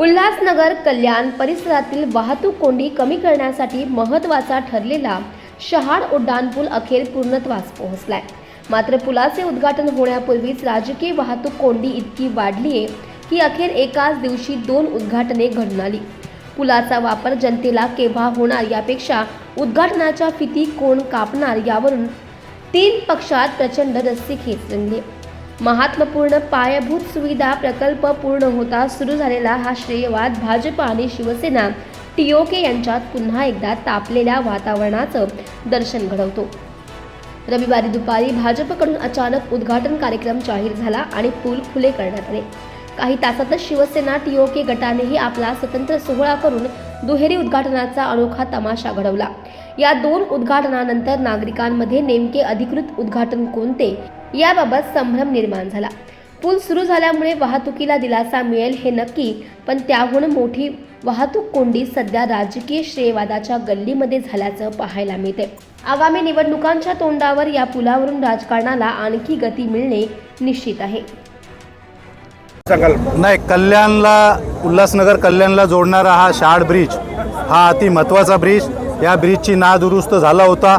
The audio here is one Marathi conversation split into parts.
उल्हासनगर कल्याण परिसरातील वाहतूक कोंडी कमी करण्यासाठी महत्त्वाचा ठरलेला शहाड उड्डाणपूल अखेर पूर्णत्वास पोहोचलाय. मात्र पुलाचे उद्घाटन होण्यापूर्वीच राजकीय वाहतूक कोंडी इतकी वाढली आहे की अखेर एकाच दिवशी दोन उद्घाटने घडून आली पुलाचा वापर जनतेला केव्हा होणार यापेक्षा उद्घाटनाच्या फिती कोण कापणार यावरून तीन पक्षात प्रचंड रस्सीखेच रंगली. महात्मपूर्ण पायाभूत सुविधा प्रकल्प पूर्ण होता सुरू झालेला हा श्रेयवाद भाजप आणि शिवसेना टीओके यांच्यात पुन्हा एकदा तापलेल्या वातावरणाचं दर्शन घडवतो. रविवारी दुपारी भाजपकडून अचानक उद्घाटन कार्यक्रम जाहीर झाला आणि पूल खुले करण्यात आले. काही तासातच शिवसेना टीओके गटानेही आपला स्वतंत्र सोहळा करून दुहेरी उद्घाटनाचा अनोखा तमाशा घडवला. या दोन उद्घाटनानंतर नागरिकांमध्ये नेमके अधिकृत उद्घाटन कोणते याबाबत संभ्रम निर्माण झाला. पूल सुरू झाल्यामुळे वाहतुकीला दिलासा मिळेल हे नक्की पण त्याहून मोठी वाहतूक कोंडी सध्या राजकीय श्रेयवादाच्या गल्लीमध्ये झाल्याचं पाहायला मिळते आगामी निवडणुकांच्या तोंडावर या पुलावरून राजकारणाला आणखी गती मिळणे निश्चित आहे. सांगाल. नाही कल्याणला उल्हासनगर कल्याणला जोडणारा हा शाड ब्रिज हा अति महत्त्वाचा ब्रिज. या ब्रिजची नादुरुस्त झाला होता.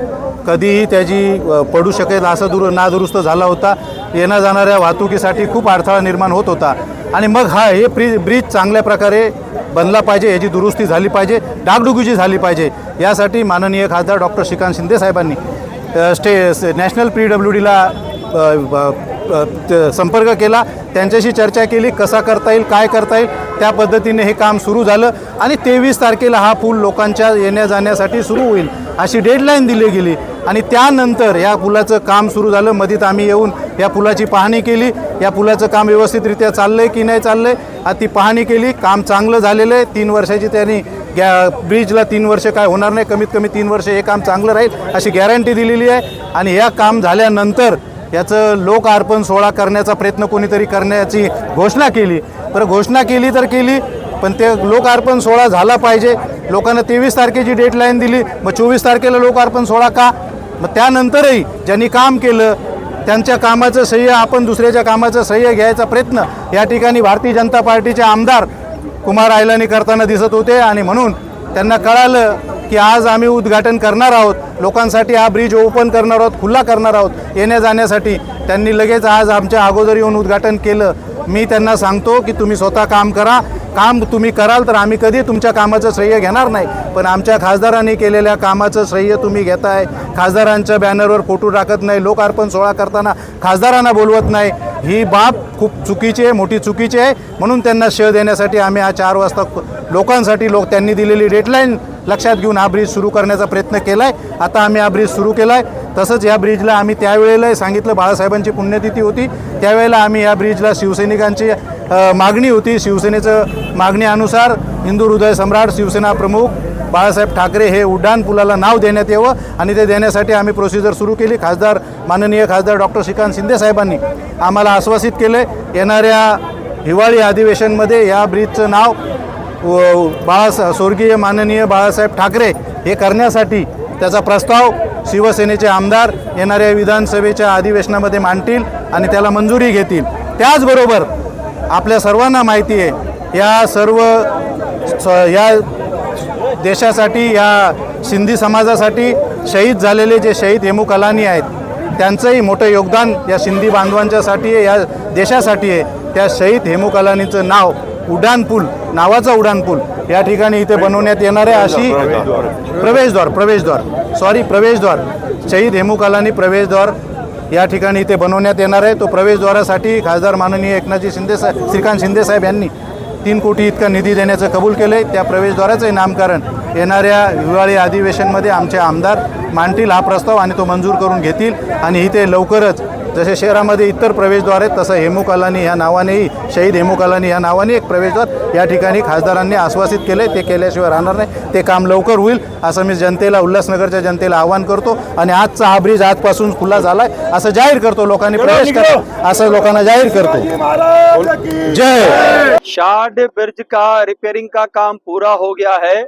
कधीही त्याची पडू शकेल असं दुरु नादुरुस्त झाला होता. येण्या जाणाऱ्या वाहतुकीसाठी खूप अडथळा निर्माण होत होता. आणि मग हा हे ब्रिज ब्रिज चांगल्या प्रकारे बनला पाहिजे याची दुरुस्ती झाली पाहिजे डागडुगीची झाली पाहिजे. यासाठी माननीय खासदार डॉक्टर श्रीकांत शिंदे साहेबांनी स्टे नॅशनल पी डब्ल्यू डीला संपर्क केला त्यांच्याशी चर्चा केली कसा करता येईल काय करता येईल त्या पद्धतीने हे काम सुरू झालं आणि तेवीस तारखेला हा पूल लोकांच्या येण्या जाण्यासाठी सुरू होईल अशी डेडलाईन दिली गेली. आणि त्यानंतर या पुलाचं काम सुरू झालं. मधीत आम्ही येऊन या पुलाची पाहणी केली. या पुलाचं काम व्यवस्थितरित्या चाललं आहे की नाही चाललं आहे ती पाहणी केली. काम चांगलं झालेलं आहे. तीन वर्षाची त्यांनी गॅ ब्रिजला तीन वर्ष काय होणार नाही. कमीत कमी तीन वर्ष हे काम चांगलं राहील अशी गॅरंटी दिलेली आहे. आणि या काम झाल्यानंतर याचं लोक अर्पण सोहळा करण्याचा प्रयत्न कोणीतरी करण्याची घोषणा केली. तर घोषणा केली तर केली पण ते लोक अर्पण सोहळा झाला पाहिजे. लोकांना तेवीस तारखेची डेडलाईन दिली. मग चोवीस तारखेला लोक अर्पण सोहळा का? मग त्यानंतरही ज्यांनी काम केलं त्यांच्या कामाचं सह्य आपण दुसऱ्याच्या कामाचं सह्य घ्यायचा प्रयत्न या ठिकाणी भारतीय जनता पार्टीचे आमदार कुमार आयलानी करताना दिसत होते आणि म्हणून त्यांना कळालं की आज आम्ही उद्घाटन करणार आहोत. लोकांसाठी हा ब्रिज ओपन करणार आहोत खुला करणार आहोत. येण्या जाण्यासाठी त्यांनी लगेच आज आमच्या अगोदर येऊन उद्घाटन केलं. मी त्यांना सांगतो की तुम्ही स्वतः काम करा. काम तुम्ही कराल तर आम्ही कधी तुमच्या कामाचं श्रेय घेणार नाही. पण आमच्या खासदारांनी केलेल्या कामाचं श्रेय तुम्ही घेताय. खासदारांच्या बॅनरवर फोटो टाकत नाही. लोकार्पण सोहळा करताना खासदारांना बोलवत नाही. ही बाब खूप चुकीची आहे मोठी चुकीची आहे. म्हणून त्यांना श्रेय देण्यासाठी आम्ही हा चार वाजता लोकांसाठी लोक त्यांनी दिलेली डेडलाईन लक्षात घेऊन हा ब्रिज सुरू करण्याचा प्रयत्न केला आहे आता आम्ही हा ब्रिज सुरू केला आहे तसंच या ब्रिजला आम्ही त्यावेळेला सांगितलं बाळासाहेबांची पुण्यतिथी होती. त्यावेळेला आम्ही या ब्रिजला शिवसैनिकांची मागणी होती. शिवसेनेचं मागणीनुसार हिंदू हृदय सम्राट शिवसेना प्रमुख बाळासाहेब ठाकरे हे उड्डाण पुलाला नाव देण्यात यावं आणि ते देण्यासाठी आम्ही प्रोसिजर सुरू केली. खासदार माननीय खासदार डॉक्टर श्रीकांत शिंदे साहेबांनी आम्हाला आश्वासित केले येणाऱ्या हिवाळी अधिवेशनमध्ये या ब्रिजचं नाव बाळासा स्वर्गीय माननीय बाळासाहेब ठाकरे हे करण्यासाठी त्याचा प्रस्ताव शिवसेनेचे आमदार येणाऱ्या विधानसभेच्या अधिवेशनामध्ये मांडतील आणि त्याला मंजुरी घेतील. त्याचबरोबर आपल्या सर्वांना माहिती आहे या सर्व स- या देशासाठी या सिंधी समाजासाठी शहीद झालेले जे शहीद हेमू कलानी आहेत त्यांचंही मोठं योगदान या सिंधी बांधवांच्यासाठी आहे या देशासाठी आहे. त्या शहीद हेमू कलानीचं नाव उड्डाणपूल नावाचा उड्डाणपूल या ठिकाणी इथे बनवण्यात येणार आहे अशी प्रवेशद्वार प्रवेशद्वार. सॉरी प्रवेशद्वार. शहीद हेमुकालानी प्रवेशद्वार या ठिकाणी इथे बनवण्यात येणार आहे. तो प्रवेशद्वारासाठी खासदार माननीय एकनाथजी शिंदे साहेब श्रीकांत शिंदे साहेब यांनी तीन कोटी इतका निधी देण्याचं कबूल केलं आहे त्या प्रवेशद्वाराचंही नामकरण येणाऱ्या हिवाळी अधिवेशनमध्ये आमचे आमदार मांडतील हा प्रस्ताव आणि तो मंजूर करून घेतील आणि इथे लवकरच जसे शहरामध्ये इतर प्रवेशद्वार आहेत तसं हेमू कलानी ह्या नावानेही शहीद हेमू कलानी ह्या नावाने एक प्रवेशद्वार या ठिकाणी खासदारांनी आश्वासित केले ते केल्याशिवाय राहणार नाही. ते काम लवकर होईल असं मी जनतेला उल्हासनगरच्या जनतेला आवाहन करतो. आणि आजचा हा ब्रिज आजपासून खुला झालाय असं जाहीर करतो. लोकांनी प्रवेश करा असं लोकांना जाहीर करतो. जय शार्ड ब्रिज का रिपेयरिंग का काम पूरा हो गया है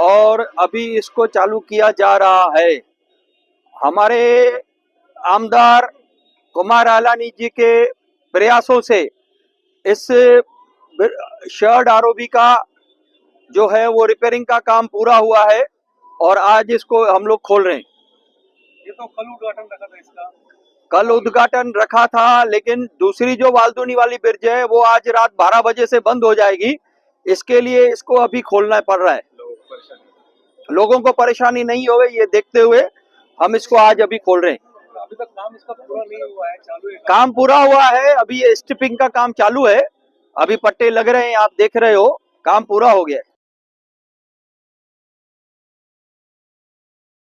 और अभी इसको चालू किया जा रहा है। हमारे आमदार कुमार आलानी जी के प्रयासों से इस शर्ट आर का जो है वो रिपेयरिंग का काम पूरा हुआ है और आज इसको हम लोग खोल रहे हैं। ये तो कल उद्घाटन रखा था इसका। कल उद्घाटन रखा था लेकिन दूसरी जो वालदुनी वाली ब्रिज है वो आज रात 12 बजे से बंद हो जाएगी। इसके लिए इसको अभी खोलना पड़ रहा है। लोग को परेशानी नहीं होवे ये देखते हुए हम इसको आज अभी खोल रहे हैं। अभी तक काम इसका पूरा नहीं हुआ है चालू है। काम पूरा हुआ है अभी स्टिपिंग का काम चालू है। अभी पट्टे लग रहे हैं आप देख रहे हो काम पूरा हो गया है।